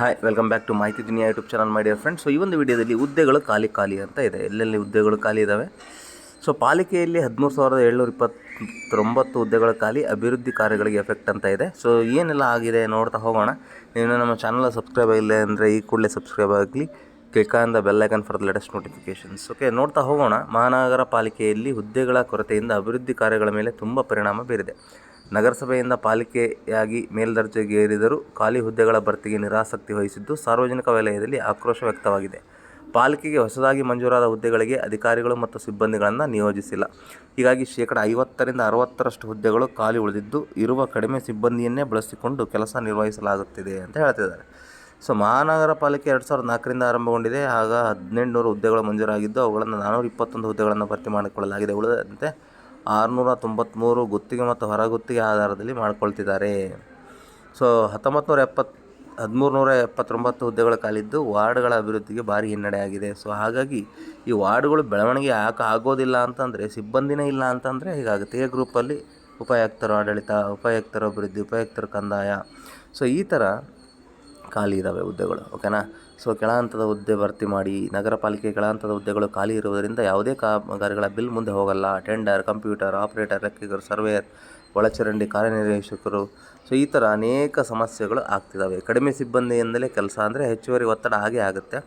Hi welcome back to Mahiti Duniya YouTube channel ಮಾಡಿ friends so ಈ ಒಂದು ವಿಡಿಯೋದಲ್ಲಿ ಹುದ್ದೆಗಳು ಖಾಲಿ ಖಾಲಿ ಅಂತ ಇದೆ. ಎಲ್ಲೆಲ್ಲಿ ಹುದ್ದೆಗಳು ಖಾಲಿ ಇದ್ದಾವೆ ಸೊ ಪಾಲಿಕೆಯಲ್ಲಿ ಹದಿಮೂರು ಸಾವಿರದ ಏಳ್ನೂರ ಇಪ್ಪತ್ತೊಂಬತ್ತು ಹುದ್ದೆಗಳ ಖಾಲಿ, ಅಭಿವೃದ್ಧಿ ಕಾರ್ಯಗಳಿಗೆ ಎಫೆಕ್ಟ್ ಅಂತ ಇದೆ. ಸೊ ಏನೆಲ್ಲ ಆಗಿದೆ ನೋಡ್ತಾ ಹೋಗೋಣ. ನೀವು ನಮ್ಮ ಚಾನಲ್ ಸಬ್ಸ್ಕ್ರೈಬ್ ಆಗಿಲ್ಲ ಅಂದರೆ ಈ ಕೂಡಲೇ ಸಬ್ಸ್ಕ್ರೈಬ್ ಆಗಲಿ. Click on the bell icon for the latest notifications okay ನೋಡ್ತಾ ಹೋಗೋಣ. ಮಹಾನಗರ ಪಾಲಿಕೆಯಲ್ಲಿ ಹುದ್ದೆಗಳ ಕೊರತೆಯಿಂದ ಅಭಿವೃದ್ಧಿ ಕಾರ್ಯಗಳ ಮೇಲೆ ತುಂಬ ಪರಿಣಾಮ ಬೀರಿದೆ. ನಗರಸಭೆಯಿಂದ ಪಾಲಿಕೆಯಾಗಿ ಮೇಲ್ದರ್ಜೆಗೇರಿದರೂ ಖಾಲಿ ಹುದ್ದೆಗಳ ಭರ್ತಿಗೆ ನಿರಾಸಕ್ತಿ ವಹಿಸಿದ್ದು ಸಾರ್ವಜನಿಕ ವಲಯದಲ್ಲಿ ಆಕ್ರೋಶ ವ್ಯಕ್ತವಾಗಿದೆ. ಪಾಲಿಕೆಗೆ ಹೊಸದಾಗಿ ಮಂಜೂರಾದ ಹುದ್ದೆಗಳಿಗೆ ಅಧಿಕಾರಿಗಳು ಮತ್ತು ಸಿಬ್ಬಂದಿಗಳನ್ನು ನಿಯೋಜಿಸಿಲ್ಲ. ಹೀಗಾಗಿ ಶೇಕಡ ಐವತ್ತರಿಂದ ಅರವತ್ತರಷ್ಟು ಹುದ್ದೆಗಳು ಖಾಲಿ ಉಳಿದಿದ್ದು, ಇರುವ ಕಡಿಮೆ ಸಿಬ್ಬಂದಿಯನ್ನೇ ಬಳಸಿಕೊಂಡು ಕೆಲಸ ನಿರ್ವಹಿಸಲಾಗುತ್ತಿದೆ ಅಂತ ಹೇಳ್ತಿದ್ದಾರೆ. ಸೊ, ಮಹಾನಗರ ಪಾಲಿಕೆ ಎರಡು ಸಾವಿರದ ನಾಲ್ಕರಿಂದ ಆರಂಭಗೊಂಡಿದೆ. ಆಗ ಹದಿನೆಂಟುನೂರು ಹುದ್ದೆಗಳು ಮಂಜೂರಾಗಿದ್ದು, ಅವುಗಳನ್ನು ನಾನ್ನೂರ ಇಪ್ಪತ್ತೊಂದು ಹುದ್ದೆಗಳನ್ನು ಭರ್ತಿ ಮಾಡಿಕೊಳ್ಳಲಾಗಿದೆ. ಉಳಿದಂತೆ ಆರುನೂರ ತೊಂಬತ್ತ್ಮೂರು ಗುತ್ತಿಗೆ ಮತ್ತು ಹೊರಗುತ್ತಿಗೆ ಆಧಾರದಲ್ಲಿ ಮಾಡ್ಕೊಳ್ತಿದ್ದಾರೆ. ಸೊ ಹತ್ತೊಂಬತ್ತು ನೂರ ಎಪ್ಪತ್ತು ಹದಿಮೂರು ನೂರ ಎಪ್ಪತ್ತೊಂಬತ್ತು ಹುದ್ದೆಗಳ ಕಾಲಿದ್ದು ವಾರ್ಡ್ಗಳ ಅಭಿವೃದ್ಧಿಗೆ ಭಾರಿ ಹಿನ್ನಡೆಯಾಗಿದೆ. ಸೊ, ಹಾಗಾಗಿ ಈ ವಾರ್ಡ್ಗಳು ಬೆಳವಣಿಗೆ ಯಾಕೆ ಆಗೋದಿಲ್ಲ ಅಂತಂದರೆ, ಸಿಬ್ಬಂದಿನೇ ಇಲ್ಲ ಅಂತಂದರೆ ಹೀಗಾಗುತ್ತೆ? ಎ ಗ್ರೂಪಲ್ಲಿ ಉಪಯುಕ್ತರು ಆಡಳಿತ, ಉಪಯುಕ್ತರ ಅಭಿವೃದ್ಧಿ, ಉಪಯುಕ್ತರ ಕಂದಾಯ. ಸೊ, ಈ ಥರ ಖಾಲಿ ಇದ್ದಾವೆ ಹುದ್ದೆಗಳು ಓಕೆನಾ ಸೊ ಕೆಳ ಹಂತದ ಹುದ್ದೆ ಭರ್ತಿ ಮಾಡಿ ನಗರ ಪಾಲಿಕೆ ಕೆಳ ಹಂತದ ಹುದ್ದೆಗಳು ಖಾಲಿ ಇರುವುದರಿಂದ ಯಾವುದೇ ಕಾಮಗಾರಿಗಳ ಬಿಲ್ ಮುಂದೆ ಹೋಗಲ್ಲ. ಟೆಂಡರ್ ಕಂಪ್ಯೂಟರ್ ಆಪರೇಟರ್ ಲೆಕ್ಕಿಗರು ಸರ್ವೇಯರ್ ಒಳಚರಂಡಿ ಕಾರ್ಯನಿರ್ವಹಿಸಕರು ಸೊ, ಈ ಥರ ಅನೇಕ ಸಮಸ್ಯೆಗಳು ಆಗ್ತಿದ್ದಾವೆ. ಕಡಿಮೆ ಸಿಬ್ಬಂದಿಯಿಂದಲೇ ಕೆಲಸ ಅಂದರೆ ಹೆಚ್ಚುವರಿ ಒತ್ತಡ ಹಾಗೆ ಆಗುತ್ತೆ.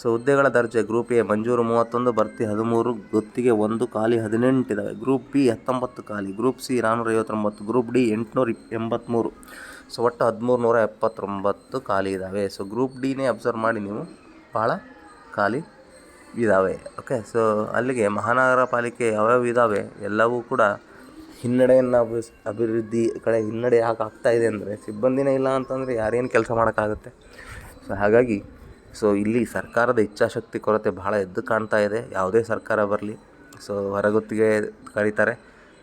ಸೊ, ಹುದ್ದೆಗಳ ದರ್ಜೆ ಗ್ರೂಪ್ ಎ, ಮಂಜೂರು ಮೂವತ್ತೊಂದು, ಭರ್ತಿ ಹದಿಮೂರು, ಗುತ್ತಿಗೆ ಒಂದು, ಖಾಲಿ ಹದಿನೆಂಟು ಇದ್ದಾವೆ ಗ್ರೂಪ್ ಬಿ, ಹತ್ತೊಂಬತ್ತು ಖಾಲಿ. ಗ್ರೂಪ್ ಸಿ, ನಾನ್ನೂರ ಐವತ್ತೊಂಬತ್ತು. ಗ್ರೂಪ್ ಡಿ, ಎಂಟುನೂರ ಎಂಬತ್ತ್ಮೂರು ಸೊ, ಒಟ್ಟು ಹದಿಮೂರು ನೂರ ಎಪ್ಪತ್ತೊಂಬತ್ತು ಖಾಲಿ ಇದ್ದಾವೆ ಸೊ, ಗ್ರೂಪ್ ಡಿನೇ ಅಬ್ಸರ್ವ್ ಮಾಡಿ ನೀವು ಭಾಳ ಖಾಲಿ ಇದ್ದಾವೆ ಓಕೆ, ಸೊ, ಅಲ್ಲಿಗೆ ಮಹಾನಗರ ಪಾಲಿಕೆ ಯಾವ್ಯಾವ ಇದ್ದಾವೆ ಎಲ್ಲವೂ ಕೂಡ ಹಿನ್ನಡೆಯನ್ನು ಅಭಿವೃದ್ಧಿ ಕಡೆ ಹಿನ್ನಡೆ ಯಾಕೆ ಆಗ್ತಾ ಇದೆ ಅಂದರೆ ಸಿಬ್ಬಂದಿನೇ ಇಲ್ಲ ಅಂತಂದರೆ ಯಾರೇನು ಕೆಲಸ ಮಾಡೋಕ್ಕಾಗುತ್ತೆ? ಸೊ ಹಾಗಾಗಿ ಸೊ ಇಲ್ಲಿ ಸರ್ಕಾರದ ಇಚ್ಛಾಶಕ್ತಿ ಕೊರತೆ ಭಾಳ ಎದ್ದು ಕಾಣ್ತಾ ಇದೆ. ಯಾವುದೇ ಸರ್ಕಾರ ಬರಲಿ ಸೊ ಹೊರಗುತ್ತಿಗೆ ಕರೀತಾರೆ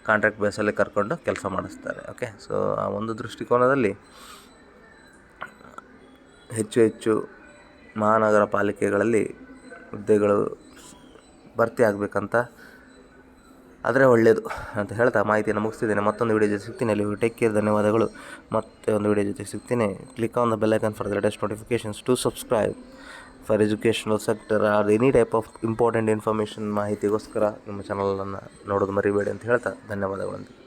ಕಾಂಟ್ರಾಕ್ಟ್ ಬೇಸಲ್ಲಿ ಕರ್ಕೊಂಡು ಕೆಲಸ ಮಾಡಿಸ್ತಾರೆ ಓಕೆ ಸೊ ಆ ಒಂದು ದೃಷ್ಟಿಕೋನದಲ್ಲಿ ಹೆಚ್ಚು ಹೆಚ್ಚು ಮಹಾನಗರ ಪಾಲಿಕೆಗಳಲ್ಲಿ ಹುದ್ದೆಗಳು ಭರ್ತಿ ಆಗಬೇಕಂತ ಆದರೆ ಒಳ್ಳೆಯದು ಅಂತ ಹೇಳ್ತಾ ಮಾಹಿತಿಯನ್ನು ಮುಗಿಸ್ತಿದ್ದೇನೆ. ಮತ್ತೊಂದು ವಿಡಿಯೋ ಜೊತೆ ಸಿಗ್ತೀನಿ. ಅಲ್ಲಿ ಟೇಕ್ ಕೇರ್ ಧನ್ಯವಾದಗಳು. ಮತ್ತೆ ಒಂದು ವಿಡಿಯೋ ಜೊತೆ ಸಿಗ್ತೀನಿ. Click on the bell icon for the latest notifications to subscribe for educational sector or any type of important information ಮಾಹಿತಿಗೋಸ್ಕರ ನಿಮ್ಮ ಚಾನಲನ್ನು ನೋಡೋದು ಮರಿಬೇಡಿ ಅಂತ ಹೇಳ್ತಾ ಧನ್ಯವಾದಗಳು